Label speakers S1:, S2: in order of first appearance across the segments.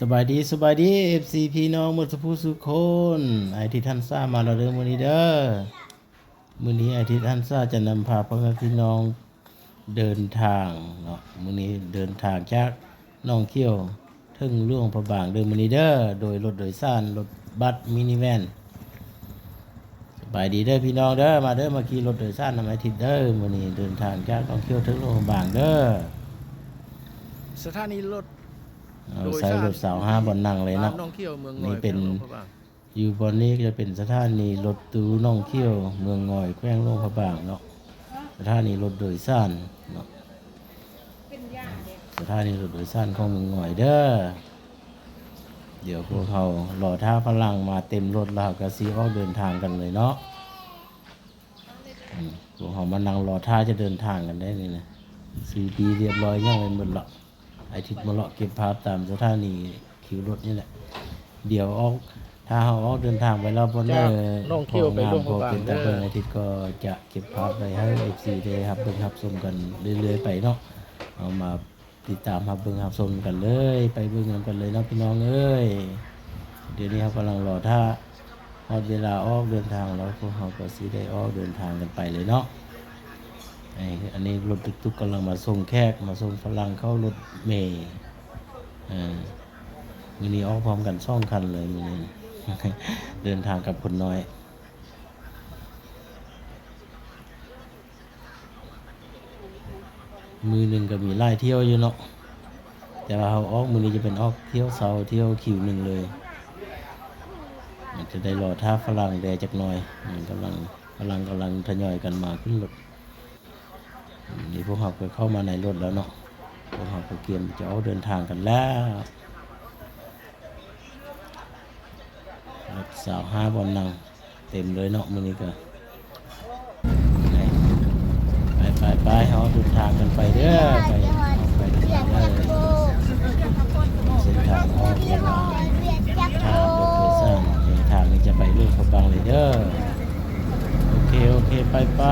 S1: สบายดีสบายดี FC พี่น้องหมดสุภูสุคนไอที่ท่านทราบมาเราเดิมวันนี้เด้อมื้อนี้ไอที่ท่านทราบจะนำพาพ่อแม่พี่น้องเดินทางเนาะมื้อนี้เดินทางจากน้องเขี้ยวถึงล่วงพระบางเดิมมื้อนี้เด้อโดยรถโดยสารรถบัสมินิแวนสบายดีเด้อพี่น้องเด้อมาเด้อมาขี่รถโดยสารนำไอทิศเด้อมื้อนี้เดินทางจากน้องเขี้ยวถึงล่วงพระบางเด้อ
S2: สถานีรถ
S1: เอา
S2: โดย
S1: ใส่
S2: สาร
S1: รถสาวห้าบนนั่งเลย
S2: บ้า
S1: เนาะ
S2: นน้องเขี้ยวเมือง
S1: นี่
S2: อย
S1: เป็น
S2: แขวงหลวงพระบาง
S1: อยู่บนนี้ก็จะเป็นสถานีรถตู้น่องเขี้ยวเมืองงอยแขวงหลวงพระบางเนาะ สถานีรถโดยสารเนาะสถานีรถโดยสารของเมืองงอยเด้อ เดี๋ยวพวกเขารอท่าพลังมาเต็มรถแล้วก็ซีออกเดินทางกันเลยเนาะอืมพวกเขามานั่งรอท่าจะเดินทางกันได้นี่นะสีปีเรียบร้อยยังเป็นหมดละ ไอทิศมาเลาะเก็บภาพตามสถานีคิวรถนี่แหละ เดี๋ยวออกถ้าเขาออกเดินทางไปแล้วบนเนอ
S2: น้องเขี้ยวไป
S1: งา
S2: หล
S1: ม
S2: วงพ
S1: พอ
S2: ระบาง
S1: เป็น
S2: เด้
S1: ตะเบิง
S2: อ
S1: อาทิตย์ก็จะเก็บภาพไปให้เอฟซีได้ครับเบิ่งครับชมกันเรื่อยๆไปเนาะเอามาติดตามครับเบิ่งครับชมกันเลย ไปเบิ่งกันเลยเนาะพี่น้องเอ้ยเดี๋ยวนี้เขากำลังรอถ้าพอเวลาออกเดินทางแล้วพวกเขาก็สิได้ออกเดินทางกันไปเลยเนาะไอ้อันนี้รถตุ๊กๆกำลังมาส่งแขกมาส่งฝรั่งเข้ารถเมย์มือนี้ออกพร้อมกันซ่องคันเลยมือนี้เดินทางกับคนน้อยมือหนึ่งก็มีไล่เที่ยวอยู่เนาะแต่ว่าเขาออกมือนี้จะเป็นออกเที่ยวเสาเที่ยวคิวหนึ่งเลยจะได้รอท่าฝรั่งแดจักหน่อยกำลังกำลังกำลังทยอยกันมาขึ้นรถ นี่พวกเขาก็เข้ามาในรถแล้วเนาะพวกเขาก็เตรียมจะออกเดินทางกันแล้วรถสาวห้าบอลนังเต็มเลยเนาะมือนี้ก็ไหนไปไปไปเขาเดินทางกันไปเด้อไปไปเรื่อยเส้นทางออกระหว่าทางรถสารในทางนี้จะไปลูกเขาบางเลยเด้อโอเคโอเคไปไป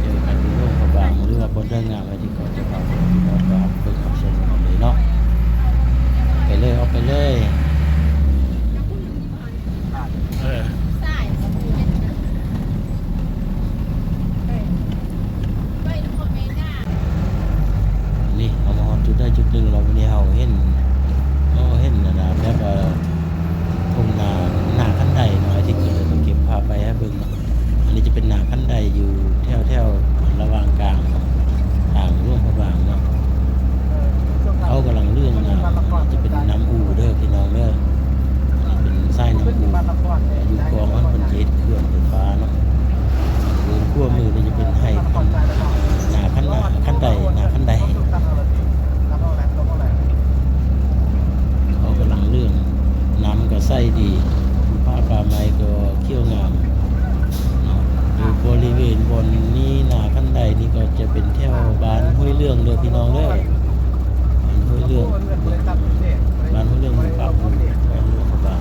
S1: เจอกันที่ลูกเขาบางหรือว่าบนเรื่องงานอะไรที่ก่อนจะพาไปพี่น้องไปรับเบิ่งขับชมกันเลยเนาะไปเลยเอาไปเลย
S2: เออ
S1: นี่เอามาฮอดจุดได้จุดหนึ่งเราวันนี้เราเห็นเราเห็นนะนะแบบว่าทุ่งนาหน้าขั้นใดเนาะไอ้ที่เกิดมาเก็บภาพไปให้เบิ่งเนาะอันนี้จะเป็นหน้าขั้นใดอยู่แถวแถวระหว่างกลางเนาะทางร่วมพระบางเนาะเขากำลังเรื่องนะจะเป็นน้ำอูเด้อพี่น้องเด้ออันนี้เป็นไส้น้ำอูอยู่กองมันเป็นเจ็ดเครื่องไฟฟ้าเนาะมือ ขั้วมือนี่จะเป็นไฮคันหนาขั้นหนาขั้นใดหนาขั้นใดเขากำลังเรื่องน้ำก็ใส่ดีผ้าปลาไม้ก็เขี้ยวงามอยู่บริเวณบนนี้หนาขั้นใดนี่ก็จะเป็นแถวบ้านห้วยเรื่องเด้อพี่น้องเด้อบ้านห้วยเรื่องบ้านห้วยเรื่องหมู่ปากหมู่แขวงหลวงพระบาง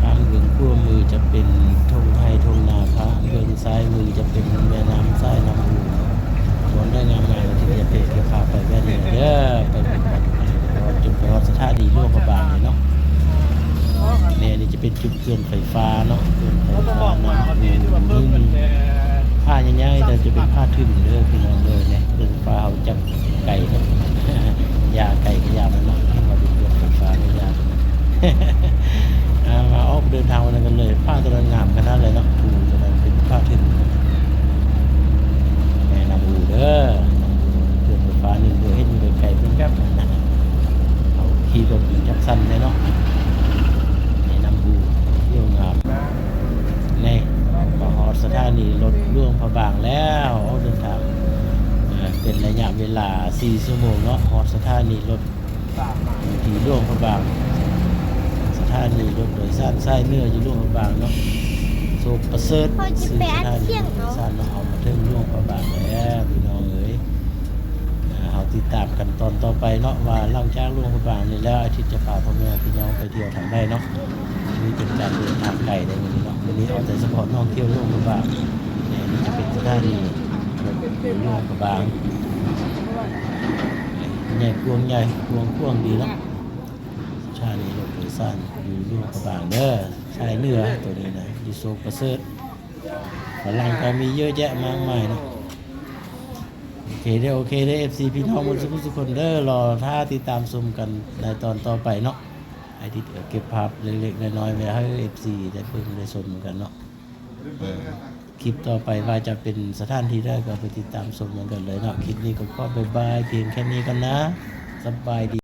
S1: ทางเบื้องขั้วมือจะเป็นทงไทยทงนาพระเบื้องซ้ายมือจะเป็นแม่น้ำซ้ายน้ำหูเนาะ สวนได้งามงามที่จะเป็นเกี่ยวกับไปแม่นี่เด้อไปเป็นกันจนไปฮอดสถานีร่วมพระบางเลยเนาะ เป็นจุดเขื่อนไฟฟ้าเนาะเขื่อนไฟฟ้าเนาะอืมผ้าง่ายๆแต่จะเป็นผ้าทึ่งเด้อพี่น้องเลยเนี่ยเขื่อนฟ้าเอาจับไก่เนาะยาไก่ก็ยามันเนาะให้มาเป็นเขื่อนไฟฟ้าไม่ยากมาออกเดินทางวันนั้นกันเลยผ้าตัวงามกันนั่นเลยเนาะถูตัวนั้นเป็นผ้าทึ่ง แม่น้ำอูเด้อเครื่องไฟฟ้าหนึ่งเดียวเห็นอยู่ไกลๆเพิ่นแป๊บนะเอาขี่รถอยู่จักสั้นเลยเนาะแม่น้ำอูเที่ยวงามนี่ก็ฮอดสถานีรถล่วงพระบางแล้วออกเดินทางเอ่อ เป็นระยะเวลา 4 ชั่วโมงเนาะฮอดสถานีรถที่ล่วงพระบาง สถานีรถโดยสารสายเนื้ออยู่ล่วงพระบางเนาะโซประเสริฐ
S3: พอจะไปอัดเสียง
S1: โด
S3: เนาะ
S1: ยสารเนาะเอามาถึงล่วงพระบางแล้วพี่น้องเอ๋ยอ่าเอาติดตามกันตอนต่อไปเนาะว่าหลังจากล่วงพระบางนี่แล้วอาทิตย์จะพาพ่อแม่พี่น้องไปเที่ยวทางใดเนาะนี่เป็นการเดินทางไกลได้วันนี้เนาะวันนี้เอาแต่เฉพาะน้องเที่ยวล่วงพระบางเนี่ยนี่จะเป็นสถานีรถล่วงพระบาง ญ่กวงใหญ่กวงกวงดีเนาะชานี้รถโดยสารอยู่ลูกกระบางเด้อชายเหนือตัวนี้นะอยู่โซกประเสริฐฝรั่งก็มีเยอะแยะมากมายนะโอเคเด้โอเคเด้เอ FC พี่น้องหมดทุกคนเด้อรอท่าติดตามชมกันในตอนต่อไปเนาะไอที่เก็บภาพเล็กๆน้อยๆไว้ให้ FC ได้เพิ่งได้ชมกันเนาะ คลิปต่อไปว่าจะเป็นสถานที่ได้ก็ไปติดตามชมกันเลยเนาะคลิปนี้ก็ขอบายบายเพียงแค่นี้กันนะสบายดี